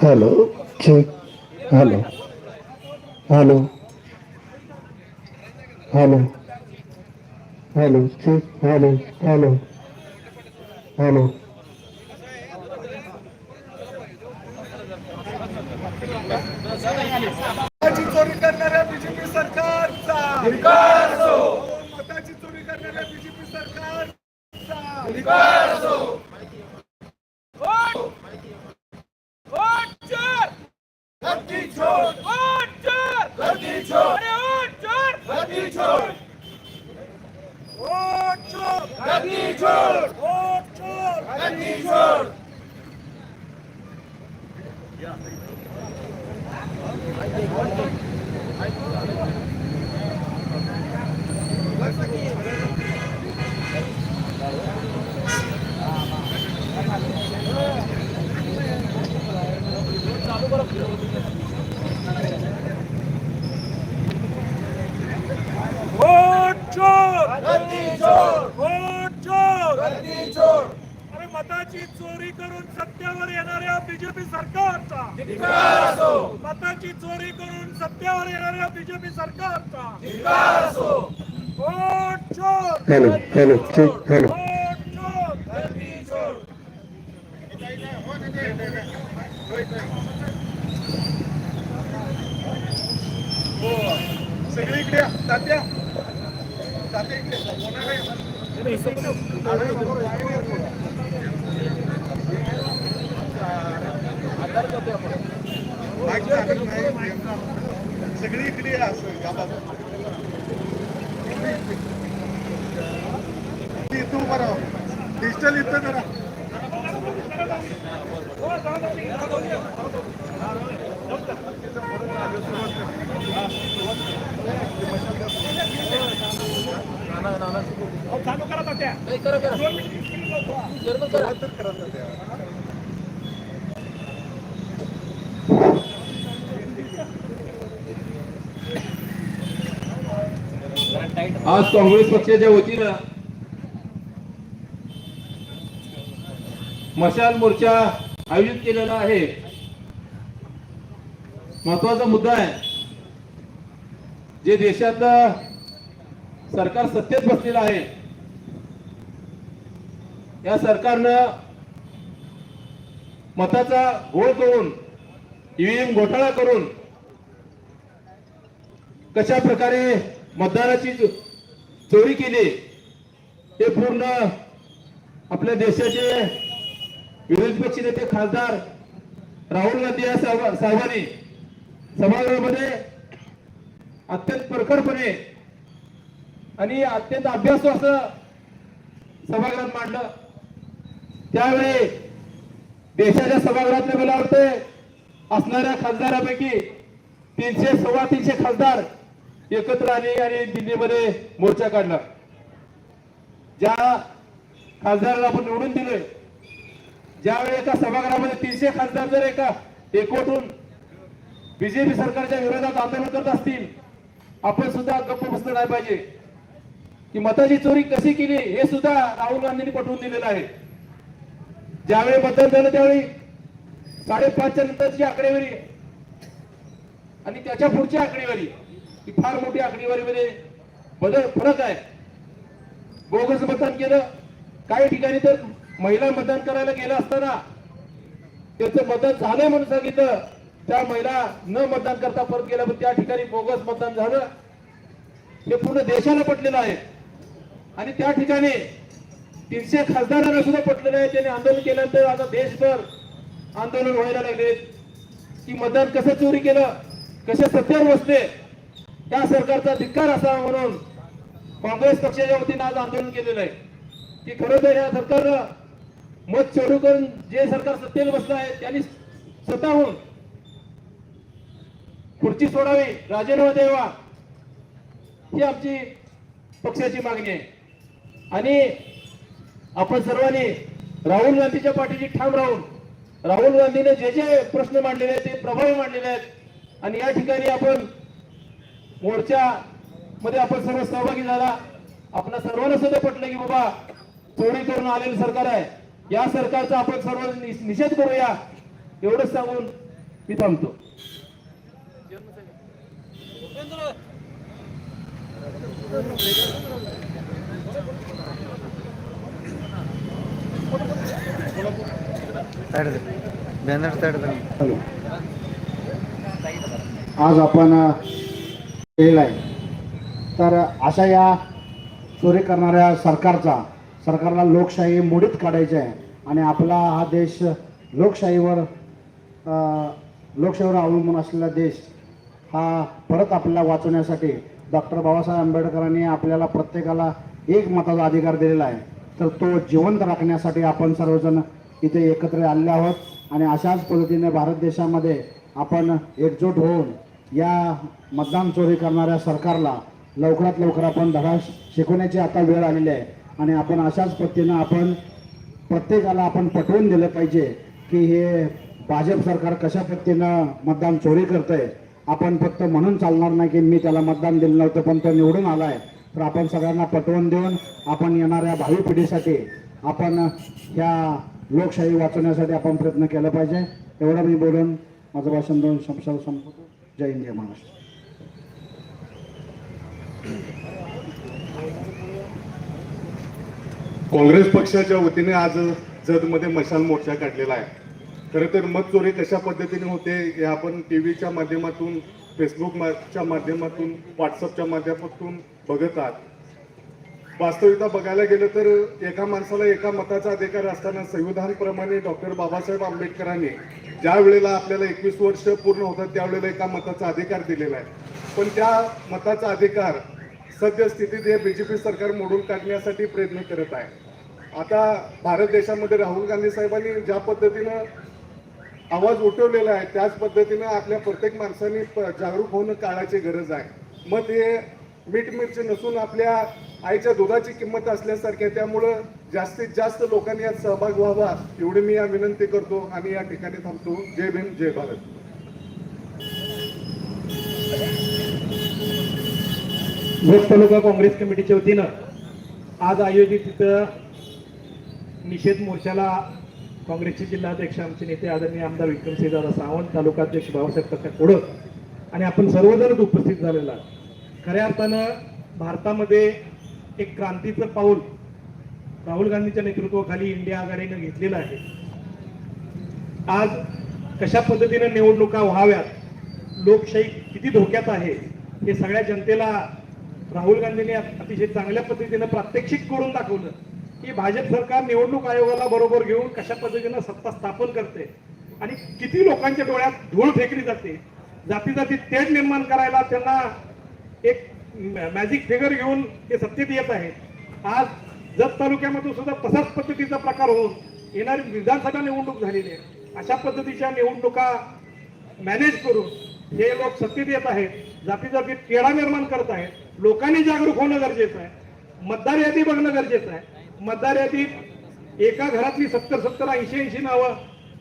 Hello check hello. Hello. Hello. Hello check hello. Hello. Hello. Yeah. मताची चोरी करून सत्तेवर येणाऱ्या बीजेपी सरकारचा. मताची चोरी करून सत्तेवर येणाऱ्या बीजेपी सरकारचा. वोट चोर. हॅलो हॅलो हॅलो सगळीकडे. तात्या. तात्या इकडे कोणाला या. माईक लागत नाही. या बाजूला. इथं उभं राहा. डिजिटल इथं जरा. चालू करा तात्या. आज काँग्रेस पक्षाच्या वतीनं मशाल मोर्चा आयोजित केलेला आहे. महत्त्वाचा मुद्दा आहे. जे देशातलं सरकार सत्तेत बसलेलं आहे. या सरकारनं मताचा घोळ करून ईव्हीएम घोटाळा करून कशा प्रकारे मतदानाची चोरी केली. ते पूर्ण आपल्या देशाचे विरोधी पक्ष नेते खासदार राहुल गांधी या साहेबांनी सभागृहामध्ये अत्यंत प्रखरपणे आणि अत्यंत अभ्यास असं सभागृहात मांडलं. त्यावेळी देशाच्या सभागृहातल्या मला वाटते असणाऱ्या खासदारापैकी तीनशे सव्वा तीनशे खासदार एकत्र आले आणि दिल्लीमध्ये मोर्चा काढला. ज्या खासदाराला आपण निवडून दिलोय ज्यावेळी एका सभागृहामध्ये तीनशे खासदार जर एका एकवटून बीजेपी सरकारच्या विरोधात आंदोलन करत असतील आपण सुद्धा गप्प बसलं नाही पाहिजे. की मताची चोरी कशी केली हे सुद्धा राहुल गांधींनी पटवून दिलेलं आहे. ज्यावेळी मतदान झालं त्यावेळी साडेपाचच्या नंतरची आकडेवारी आणि त्याच्या पुढची आकडेवारी. ही फार मोठी आकडेवारीमध्ये बदल फरक आहे. बोगस मतदान केलं. काही ठिकाणी तर महिला मतदान करायला गेलं असताना त्याचं मतदान झालंय म्हणून सांगितलं. त्या महिला न मतदान करता परत गेल्या पण त्या ठिकाणी बोगस मतदान झालं. हे पूर्ण देशाला पटलेलं आहे. आणि त्या ठिकाणी तीनशे खासदारांना सुद्धा पटलेलं आहे. त्यांनी आंदोलन केल्यानंतर आता देशभर आंदोलन व्हायला लागले. की मतदान कसं चोरी केलं? कसे सत्यावर बसले? त्या सरकारचा धिक्कार असावा म्हणून काँग्रेस पक्षाच्या वतीनं आज आंदोलन केलेलं आहे. की खरोखर या सरकारनं मत चोरू करून जे सरकार सत्तेला बसलं आहे त्यांनी स्वतःहून खुर्ची सोडावी राजीनामा द्यावा ही आमची पक्षाची मागणी आहे. आणि आपण सर्वांनी राहुल गांधीच्या पाठीची ठाम राहून राहुल गांधीने जे जे प्रश्न मांडलेले आहेत ते प्रभावी मांडलेले आहेत. आणि या ठिकाणी आपण मोर्चा मध्ये आपण सर्व सहभागी झाला. आपल्या सर्वांना सुद्धा पटलं की बाबा चोरी करून आलेलं सरकार आहे. या सरकारचा आपण सर्व निषेध करूया. एवढंच सांगून मी थांबतो. बॅनर आज आपण केलेला आहे. तर अशा या चोरी करणाऱ्या सरकारचा सरकारला लोकशाही मोडीत काढायची आहे आणि आपला हा देश लोकशाहीवर लोकशाहीवर अवलंबून असलेला देश हा परत आपल्याला वाचवण्यासाठी डॉक्टर बाबासाहेब आंबेडकरांनी आपल्याला प्रत्येकाला एक मताचा अधिकार दिलेला आहे. तर तो जिवंत राखण्यासाठी आपण सर्वजण इथे एकत्र आलेले आहोत आणि अशाच पद्धतीने भारत देशामध्ये आपण एकजूट होऊन या मतदान चोरी करणाऱ्या सरकारला लवकरात लवकर आपण धडा शिकवण्याची आता वेळ आलेली आहे. आणि आपण अशाच पद्धतीनं आपण प्रत्येकाला आपण पटवून दिलं पाहिजे की हे भाजप सरकार कशा पद्धतीनं मतदान चोरी करतंय. आपण फक्त म्हणून चालणार नाही की मी त्याला मतदान दिलं नव्हतं पण तो निवडून आला आहे तर आपण सगळ्यांना पटवून देऊन आपण येणाऱ्या भावी पिढीसाठी आपण ह्या लोकशाही वाचवण्यासाठी आपण प्रयत्न केला पाहिजे. एवढं मी बोलून माझं भाषण देऊन शब्द संपवतो. जय हिंद जय महाराष्ट्र. काँग्रेस पक्षाच्या वतीने आज जतमध्ये मशाल मोर्चा काढलेला आहे. खरं तर मत चोरी कशा पद्धतीने होते हे आपण टी व्हीच्या माध्यमातून फेसबुकच्या माध्यमातून व्हॉट्सअपच्या माध्यमातून बघत आहात. वास्तविकता बघायला गेलं तर एका माणसाला एका मताचा अधिकार असताना संविधानप्रमाणे डॉक्टर बाबासाहेब आंबेडकरांनी ज्या वेळेला आपल्याला एकवीस वर्ष पूर्ण होतात त्यावेळेला एका मताचा अधिकार दिलेला आहे. पण त्या मताचा अधिकार सद्यस्थितीत हे बीजेपी सरकार मोडून काढण्यासाठी प्रयत्न करत आहे. आता भारत देशामध्ये राहुल गांधी साहेबांनी ज्या पद्धतीनं आवाज उठवलेला आहे त्याच पद्धतीनं आपल्या प्रत्येक माणसाने प- जागरूक होणं काळाची गरज आहे. मग हे मीठ मिरची नसून आपल्या आईच्या दुधाची किंमत असल्यासारखी आहे. त्यामुळं जास्तीत जास्त लोकांनी यात सहभाग व्हावा एवढी मी या विनंती करतो आणि या ठिकाणी थांबतो. जय भीम जय भारत. भोग तालुका काँग्रेस कमिटीच्या वतीनं आज आयोजित तिथं निषेध मोर्चाला काँग्रेसचे जिल्हाध्यक्ष आमचे नेते आदरणीय आमदार विक्रमसिंहदादा सावंत तालुकाध्यक्ष बाबासाहेब काका कोडक आणि आपण सर्वजणच उपस्थित झालेला आहे खऱ्या अर्थानं भारतामध्ये एक क्रांतीचं पाऊल राहुल गांधीच्या नेतृत्वाखाली इंडिया आघाडीनं घेतलेलं आहे. आज कशा पद्धतीने निवडणुका व्हाव्यात लोकशाही किती धोक्यात आहे हे सगळ्या जनतेला राहुल गांधींनी अतिशय चांगल्या पद्धतीनं प्रात्यक्षिक करून दाखवलं की भाजप सरकार निवडणूक आयोगाला बरोबर घेऊन कशा पद्धतीनं सत्ता स्थापन करते आणि किती लोकांच्या डोळ्यात धूळ फेकली जाते जाती जाती तेढ निर्माण करायला त्यांना एक मॅजिक फिगर घेऊन ते सत्तेत येत आहेत. आज जत तालुक्यामध्ये सुद्धा तसाच पद्धतीचा प्रकार होऊन येणारी विधानसभा निवडणूक झालेली आहे. अशा पद्धतीच्या निवडणुका मॅनेज करून हे लोक सत्तेत येत आहेत. जाती जाती तेढा निर्माण करत आहेत. लोकांनी जागरूक होणं गरजेचं आहे. मतदार यादी बघणं गरजेचं आहे. मतदार यादीत एका घरातली सत्तर सत्तर ऐंशी ऐंशी नावं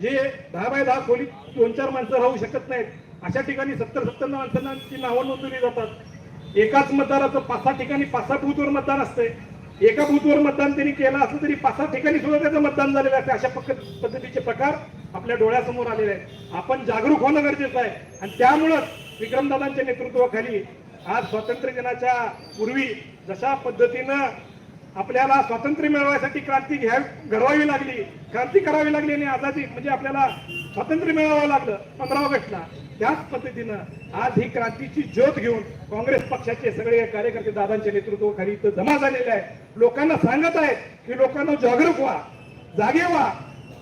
जे दहा बाय दहा खोलीत दोन चार माणसं राहू शकत नाहीत. अशा ठिकाणी सत्तर सत्तर माणसांची नावं नोंदवली जातात. एकाच मतदाराचं पाच सहा ठिकाणी पाच सहा बूथवर मतदान असते एका बूथवर मतदान त्यांनी केलं असलं तरी पाच सहा ठिकाणी सुद्धा त्याचं मतदान झालेलं असते अशा पक्क- पद्धतीचे प्रकार आपल्या डोळ्यासमोर आलेले आहेत. आपण जागरूक होणं गरजेचं आहे. आणि त्यामुळंच विक्रमदादांच्या नेतृत्वाखाली आज स्वातंत्र्य दिनाच्या पूर्वी जशा पद्धतीनं आपल्याला स्वातंत्र्य मिळवण्यासाठी क्रांती घ्या घडवावी लागली क्रांती करावी लागली आणि आझादी म्हणजे आपल्याला स्वातंत्र्य मिळवावं लागलं पंधरा ऑगस्टला. त्याच पद्धतीनं आज ही क्रांतीची ज्योत घेऊन काँग्रेस पक्षाचे सगळे कार्यकर्ते दादांच्या नेतृत्वाखाली इथं जमा झालेले आहेत. लोकांना सांगत आहेत की लोकांना जागरूक व्हा जागे व्हा.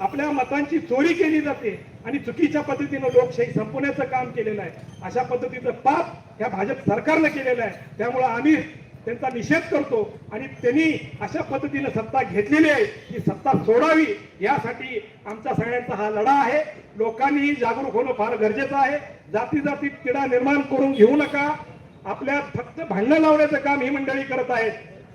आपल्या मतांची चोरी केली जाते आणि चुकीच्या पद्धतीनं लोकशाही संपवण्याचं काम केलेलं आहे. अशा पद्धतीचं पाप ह्या भाजप सरकारनं केलेलं आहे. त्यामुळं आम्ही त्यांचा निषेध करतो आणि त्यांनी अशा पद्धतीनं सत्ता घेतलेली आहे ही सत्ता सोडावी यासाठी आमचा सगळ्यांचा हा लढा आहे. लोकांनी जागरूक होणं फार गरजेचं आहे. जाती जाती तिढा निर्माण करून घेऊ नका. आपल्या फक्त भांडणं लावण्याचं काम ही मंडळी करत आहेत.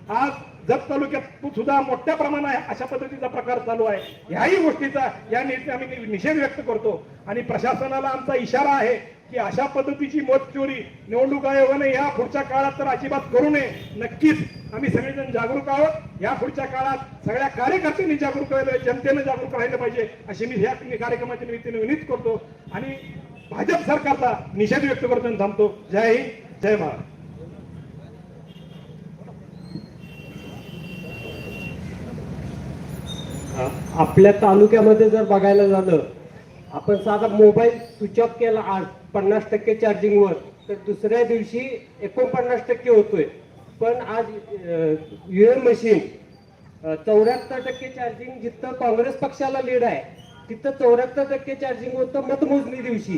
आज जत तालुक्यात सुद्धा मोठ्या प्रमाणात अशा पद्धतीचा प्रकार चालू आहे. ह्याही गोष्टीचा या निमित्त आम्ही निषेध व्यक्त करतो. आणि प्रशासनाला आमचा इशारा आहे. की अशा पद्धतीची मत चोरी निवडणूक आयोगाने या पुढच्या काळात तर अजिबात करू नये. नक्कीच आम्ही सगळेजण जागरूक आहोत. या पुढच्या काळात सगळ्या कार्यकर्त्यांनी जागरूक राहिलं जनतेनं जागरूक राहिलं पाहिजे अशी मी ह्या कार्यक्रमाच्या निमित्ताने विनंती करतो. आणि भाजप सरकारचा निषेध व्यक्त करतो थांबतो. जय हिंद जय महाराज आपल्या तालुक्यामध्ये जर बघायला झालं आपण साधा मोबाईल स्विच ऑफ केला आज पन्नास टक्के चार्जिंगवर तर दुसऱ्या दिवशी एकोणपन्नास टक्के होतोय. पण आज युएम मशीन चौऱ्याहत्तर टक्के चार्जिंग जिथं काँग्रेस पक्षाला लीड आहे तिथं चौऱ्याहत्तर टक्के चार्जिंग होतं मतमोजणी दिवशी.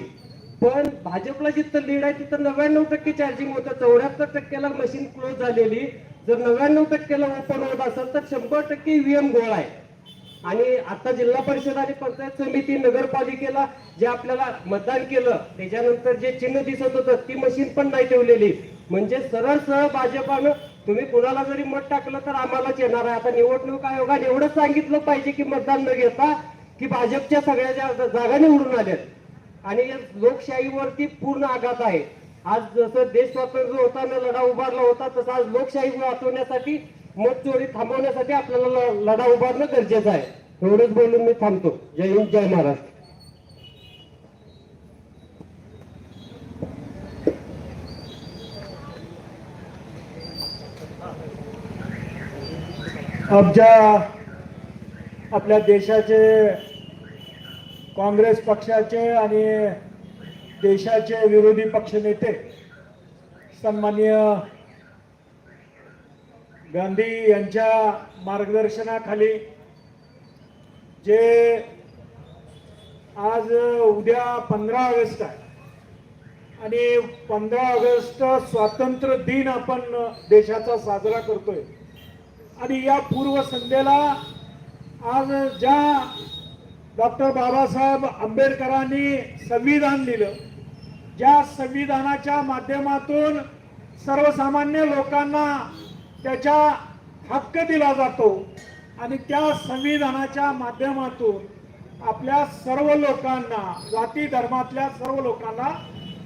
पण भाजपला जिथं लीड आहे तिथं नव्याण्णव टक्के चार्जिंग होतं. चौऱ्याहत्तर टक्क्याला मशीन क्लोज झालेली. जर नव्याण्णव टक्क्याला ओपन होत असेल तर शंभर टक्के ईव्हीएम गोळा आहे. आणि आता जिल्हा परिषद आणि पंचायत समिती नगरपालिकेला जे आपल्याला मतदान केलं त्याच्यानंतर जे चिन्ह दिसत होतं ती मशीन पण नाही ठेवलेली. म्हणजे सरळ सरळ भाजपानं तुम्ही कुणाला जरी मत टाकलं तर आम्हालाच येणार आहे. आता निवडणूक आयोगाने एवढंच सांगितलं पाहिजे की मतदान न घेता की भाजपच्या सगळ्या ज्या जागा निवडून आल्यात. आणि लोकशाहीवरती पूर्ण आघात आहे. आज जसं देश स्वातंत्र्य होताना लढा उभारला होता तसा आज लोकशाही वाचवण्यासाठी मत चोरी थांबवण्यासाठी आपल्याला ल- लढा उभारणं गरजेचं आहे. एवढंच बोलून मी थांबतो. जय हिंद जय महाराष्ट्र. आमच्या आपल्या देशाचे काँग्रेस पक्षाचे आणि देशाचे विरोधी पक्षनेते सन्माननीय गांधी यांच्या मार्गदर्शनाखाली जे आज उद्या पंधरा ऑगस्ट आहे आणि पंधरा ऑगस्ट स्वातंत्र्य दिन आपण देशाचा साजरा करतोय. आणि या पूर्वसंध्येला आज ज्या डॉक्टर बाबासाहेब आंबेडकरांनी संविधान दिलं ज्या संविधानाच्या माध्यमातून सर्वसामान्य लोकांना त्याच्या हक्क दिला जातो आणि त्या संविधानाच्या माध्यमातून आपल्या सर्व लोकांना जाती धर्मातल्या सर्व लोकांना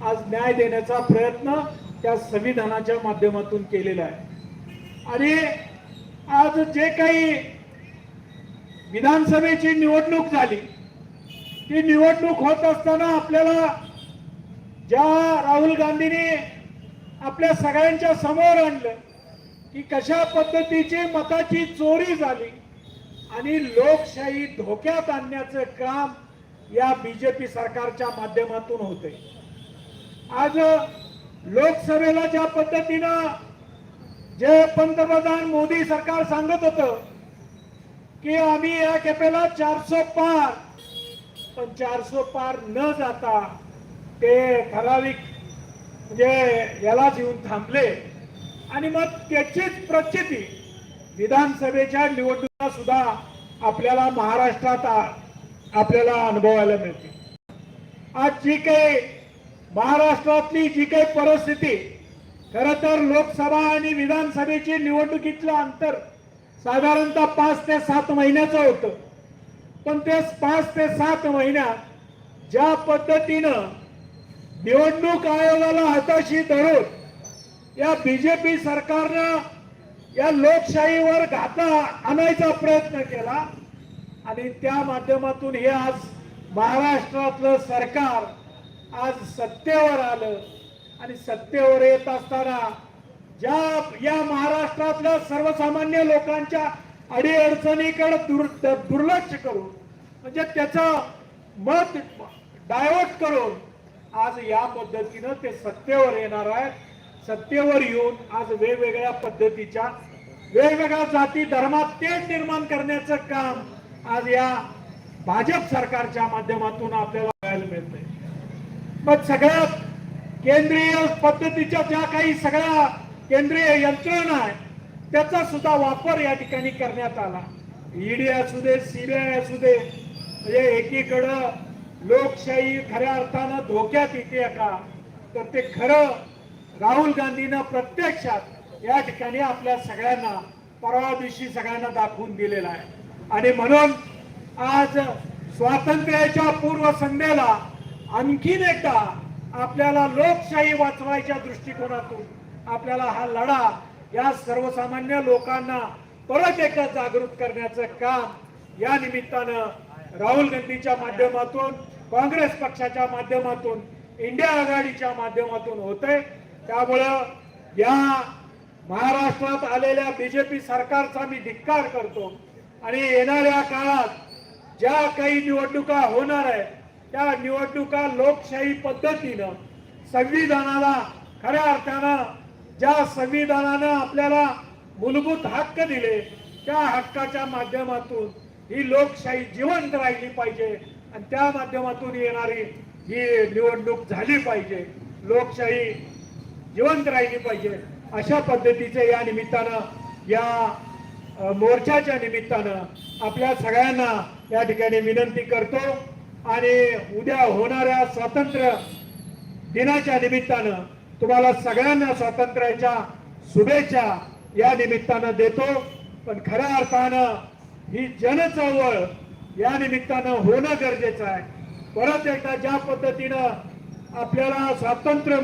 आज न्याय देण्याचा प्रयत्न त्या संविधानाच्या माध्यमातून केलेला आहे. आणि आज जे काही विधानसभेची निवडणूक झाली ती निवडणूक होत असताना आपल्याला ज्या राहुल गांधींनी आपल्या सगळ्यांच्या समोर आणलं की कशा पद्धतीची मताची चोरी झाली आणि लोकशाही धोक्यात आणण्याचं काम या बीजेपी सरकारच्या माध्यमातून होते आज लोकसभेला ज्या पद्धतीनं जे पंतप्रधान मोदी सरकार सांगत होतं की आम्ही या खेपेला चारसो पार पण चारसो पार न जाता ते ठराविक म्हणजे यालाच येऊन थांबले. आणि मग त्याचीच प्रचिती विधानसभेच्या निवडणुका सुद्धा आपल्याला महाराष्ट्रात आ- आपल्याला अनुभवायला मिळते आज जी काही महाराष्ट्रातली जी काही परिस्थिती खर तर लोकसभा आणि विधानसभेची निवडणुकीतलं अंतर साधारणतः पाच ते सात महिन्याचं होतं. पण ते पाच ते सात महिन्यात ज्या पद्धतीनं निवडणूक आयोगाला हाताशी धरून या बीजेपी सरकारनं या लोकशाहीवर घाता आणायचा प्रयत्न केला. आणि त्या माध्यमातून हे आज महाराष्ट्रातलं सरकार आज सत्तेवर आलं. आणि सत्तेवर येत असताना ज्या या महाराष्ट्रातल्या सर्वसामान्य लोकांच्या अडीअडचणीकडे दुर् दुर्लक्ष करून म्हणजे त्याचं मत डायवर्ट करून आज या पद्धतीनं ते सत्तेवर येणार आहे सत्तेवर येऊन आज वेगवेगळ्या पद्धतीच्या वेगवेगळ्या जाती धर्मात तेच निर्माण करण्याचं काम आज या भाजप सरकारच्या माध्यमातून आपल्याला बघायला मिळतंय. मग सगळ्या केंद्रीय पद्धतीच्या ज्या काही सगळ्या केंद्रीय यंत्रणा आहे त्याचा सुद्धा वापर या ठिकाणी करण्यात आला. ईडी असू दे सीबीआय असू दे म्हणजे एकीकडं लोकशाही खऱ्या अर्थानं धोक्यात येते का? तर ते खरं राहुल गांधीनं प्रत्यक्षात या ठिकाणी आपल्या सगळ्यांना परवा दिवशी सगळ्यांना दाखवून दिलेला आहे. आणि म्हणून आज स्वातंत्र्याच्या पूर्व संध्याला आणखीन एकदा आपल्याला लोकशाही वाचवायच्या दृष्टिकोनातून आपल्याला हा लढा या सर्वसामान्य लोकांना परत एकदा जागृत करण्याचं काम या निमित्तानं राहुल गांधीच्या माध्यमातून काँग्रेस पक्षाच्या माध्यमातून इंडिया आघाडीच्या माध्यमातून होते त्यामुळं या महाराष्ट्रात आलेल्या बीजेपी सरकारचा मी धिक्कार करतो. आणि येणाऱ्या काळात ज्या काही निवडणुका होणार आहे त्या निवडणुका लोकशाही पद्धतीनं संविधानाला खऱ्या अर्थानं ज्या संविधानानं आपल्याला मूलभूत हक्क दिले त्या हक्काच्या माध्यमातून ही लोकशाही जिवंत राहिली पाहिजे. आणि त्या माध्यमातून येणारी ही निवडणूक झाली पाहिजे. लोकशाही जिवंत राहिली पाहिजे. अशा पद्धतीचे या निमित्तानं या मोर्चाच्या निमित्तानं आपल्या सगळ्यांना या ठिकाणी विनंती करतो आणि उद्या होणाऱ्या स्वातंत्र्य दिनाच्या निमित्तानं तुम्हाला सगळ्यांना स्वातंत्र्याच्या शुभेच्छा या निमित्तानं देतो. पण खऱ्या अर्थानं ही जनचळवळ या निमित्तानं होणं गरजेचं आहे. परत एकदा ज्या पद्धतीनं आपल्याला स्वातंत्र्य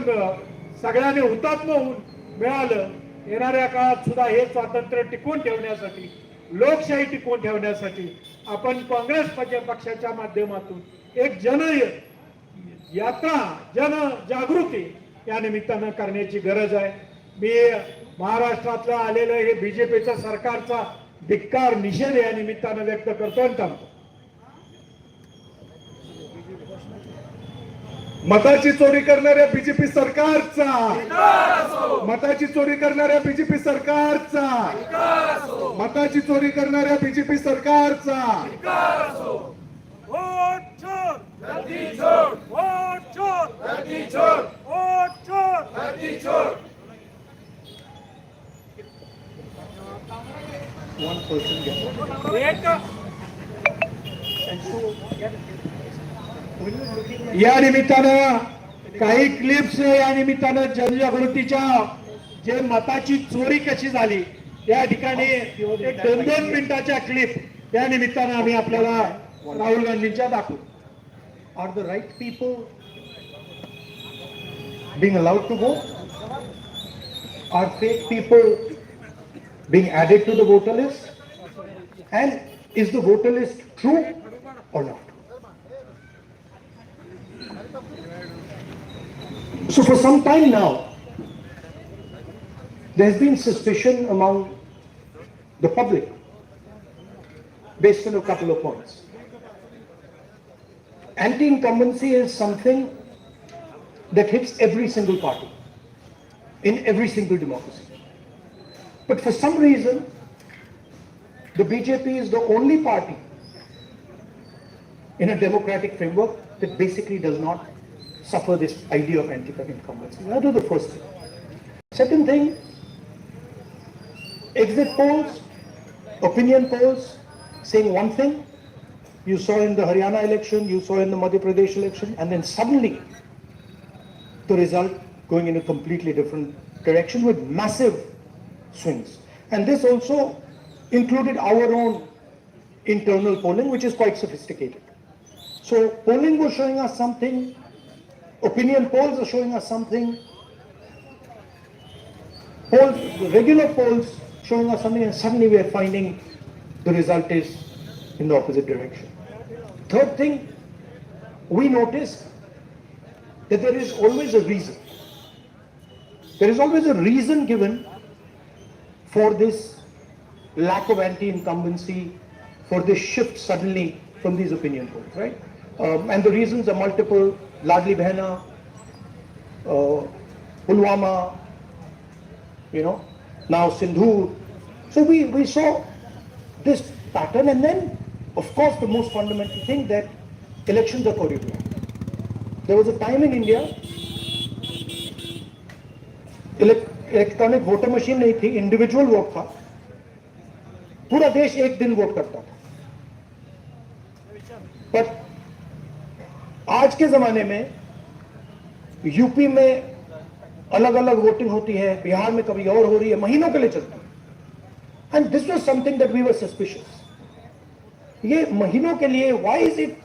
सगळ्यांनी हुतात्म होऊन मिळालं. येणाऱ्या काळात सुद्धा हे स्वातंत्र्य टिकवून ठेवण्यासाठी लोकशाही टिकवून ठेवण्यासाठी आपण काँग्रेस पक्षाच्या माध्यमातून एक जन यात्रा जन जागृती या निमित्तानं करण्याची गरज आहे. मी महाराष्ट्रातलं आलेलं हे बीजेपीचं सरकारचा धिक्कार निषेध या निमित्तानं व्यक्त करतो आणि थांबतो. मताची चोरी करणाऱ्या बीजेपी सरकारचा. मताची चोरी करणाऱ्या बीजेपी सरकारचा. मताची चोरी करणाऱ्या बीजेपी सरकारचा. एक. या निमित्तानं काही क्लिप्स या निमित्तानं जनजागृतीच्या जे मताची चोरी कशी झाली त्या ठिकाणी दोन दोन मिनिटाच्या क्लिप त्या निमित्तानं आम्ही आपल्याला राहुल गांधींच्या दाखवू. Are the right people being allowed to go are fake people being added to the voter list and is the voter list through or not So for some time now, there's been suspicion among the public based on a couple of points. Anti-incumbency is something that hits every single party in every single democracy. But for some reason, the BJP is the only party in a democratic framework that basically does not suffer this idea of anti-incumbency. That is the first thing. Second thing, exit polls, opinion polls saying one thing, you saw in the Haryana election, you saw in the Madhya Pradesh election, and then suddenly the result going in a completely different direction with massive swings. And this also included our own internal polling, which is quite sophisticated. So polling was showing us something, opinion polls are showing us something, polls, regular polls showing us something, and suddenly we are finding the result is in the opposite direction. Third thing, we notice that there is always a reason. There is always a reason given for this lack of anti-incumbency, for this shift suddenly from these opinion polls, right? Um, and the reasons are multiple, Ladli Behna Pulwama you know now Sindoor so we we so this pattern and then of course the most fundamental thing that election according there was a time in India electronic voter machine नहीं थी individual vote था। पूरा देश एक दिन vote करता था। But आज के जमाने में यूपी में अलग अलग वोटिंग होती है, बिहार में कभी और हो रही है, महीनों के लिए चलती है। And this was something that we were suspicious ये महीनों के लिए वाई इज़ इट